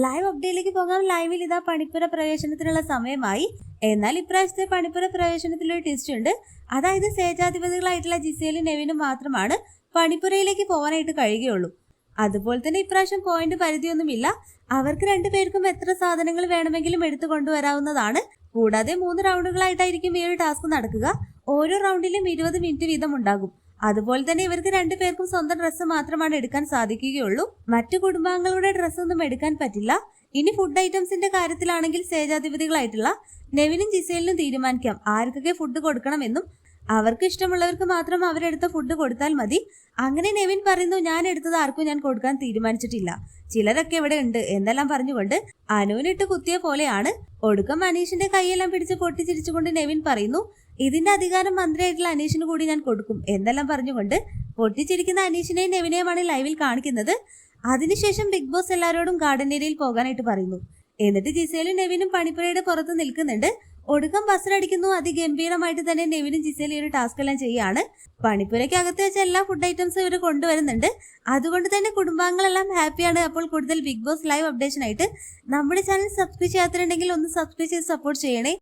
Live അപ്ഡേറ്റിലേക്ക് പോകാം. ലൈവിൽ ഇതാ പണിപ്പുര പ്രവേശനത്തിനുള്ള സമയമായി. എന്നാൽ ഇപ്രാവശ്യത്തെ പണിപ്പുര പ്രവേശനത്തിൽ ഒരു ഉണ്ട്. അതായത് സേജാധിപതികളായിട്ടുള്ള ജിസേലും നെവിനും മാത്രമാണ് പണിപ്പുരയിലേക്ക് പോകാനായിട്ട് കഴിയുകയുള്ളൂ. അതുപോലെ തന്നെ ഇപ്രാവശ്യം പോയിന്റ് പരിധിയൊന്നുമില്ല. അവർക്ക് രണ്ടുപേർക്കും എത്ര സാധനങ്ങൾ വേണമെങ്കിലും എടുത്തു കൊണ്ടുവരാവുന്നതാണ്. കൂടാതെ മൂന്ന് റൗണ്ടുകളായിട്ടായിരിക്കും ഈ ഒരു ടാസ്ക് നടക്കുക. ഓരോ റൗണ്ടിലും ഇരുപത് മിനിറ്റ് വീതം ഉണ്ടാകും. അതുപോലെ തന്നെ ഇവർക്ക് രണ്ടുപേർക്കും സ്വന്തം ഡ്രസ്സ് മാത്രമാണ് എടുക്കാൻ സാധിക്കുകയുള്ളൂ. മറ്റു കുടുംബാംഗങ്ങളുടെ ഡ്രസ്സൊന്നും എടുക്കാൻ പറ്റില്ല. ഇനി ഫുഡ് ഐറ്റംസിന്റെ കാര്യത്തിലാണെങ്കിൽ സേജാധിപതികളായിട്ടുള്ള നെവിനും ജിസേലിനും തീരുമാനിക്കാം. ആർക്കൊക്കെ ഫുഡ് കൊടുക്കണം എന്നും അവർക്ക് ഇഷ്ടമുള്ളവർക്ക് മാത്രം അവരെടുത്ത ഫുഡ് കൊടുത്താൽ മതി. അങ്ങനെ നെവിൻ പറയുന്നു ഞാൻ എടുത്തത് ആർക്കും ഞാൻ കൊടുക്കാൻ തീരുമാനിച്ചിട്ടില്ല. ചിലരൊക്കെ ഇവിടെ ഉണ്ട്. എന്നെല്ലാം പറഞ്ഞുകൊണ്ട് അനുവിനിട്ട് കുത്തിയ പോലെയാണ്. ഒടുക്കം അനീഷിന്റെ കൈയെല്ലാം പിടിച്ച് പൊട്ടിച്ചിരിച്ചുകൊണ്ട് നെവിൻ പറയുന്നു ഇതിന്റെ അധികാരം മന്ത്രിയായിട്ടുള്ള അനീഷിന് കൂടി ഞാൻ കൊടുക്കും എന്നെല്ലാം പറഞ്ഞുകൊണ്ട് പൊട്ടിച്ചിരിക്കുന്ന അനീഷിനെയും നെവിനെയുമാണ് ലൈവിൽ കാണിക്കുന്നത്. അതിനുശേഷം ബിഗ് ബോസ് എല്ലാവരോടും ഗാർഡൻ ഏരിയയിൽ പോകാനായിട്ട് പറയുന്നു. എന്നിട്ട് ജിസേലും നെവിനും പണിപ്പുരയുടെ പുറത്ത് നിൽക്കുന്നുണ്ട്. ഒടുക്കം ബസ്സിലടിക്കുന്നു. അതിഗംഭീരമായിട്ട് തന്നെ നെവിനും ജിസേലും ഒരു ടാസ്ക് എല്ലാം ചെയ്യാണ്. പണിപ്പുരയ്ക്ക് അകത്ത് വെച്ച എല്ലാ ഫുഡ് ഐറ്റംസും ഇവർ കൊണ്ടുവരുന്നുണ്ട്. അതുകൊണ്ട് തന്നെ കുടുംബാംഗങ്ങളെല്ലാം ഹാപ്പിയാണ് അപ്പോൾ കൂടുതൽ ബിഗ് ബോസ് ലൈവ് അപ്ഡേഷൻ ആയിട്ട് നമ്മുടെ ചാനൽ സബ്സ്ക്രൈബ് ചെയ്യാത്തിട്ടുണ്ടെങ്കിൽ ഒന്ന് സബ്സ്ക്രൈബ് ചെയ്ത് സപ്പോർട്ട് ചെയ്യണേ.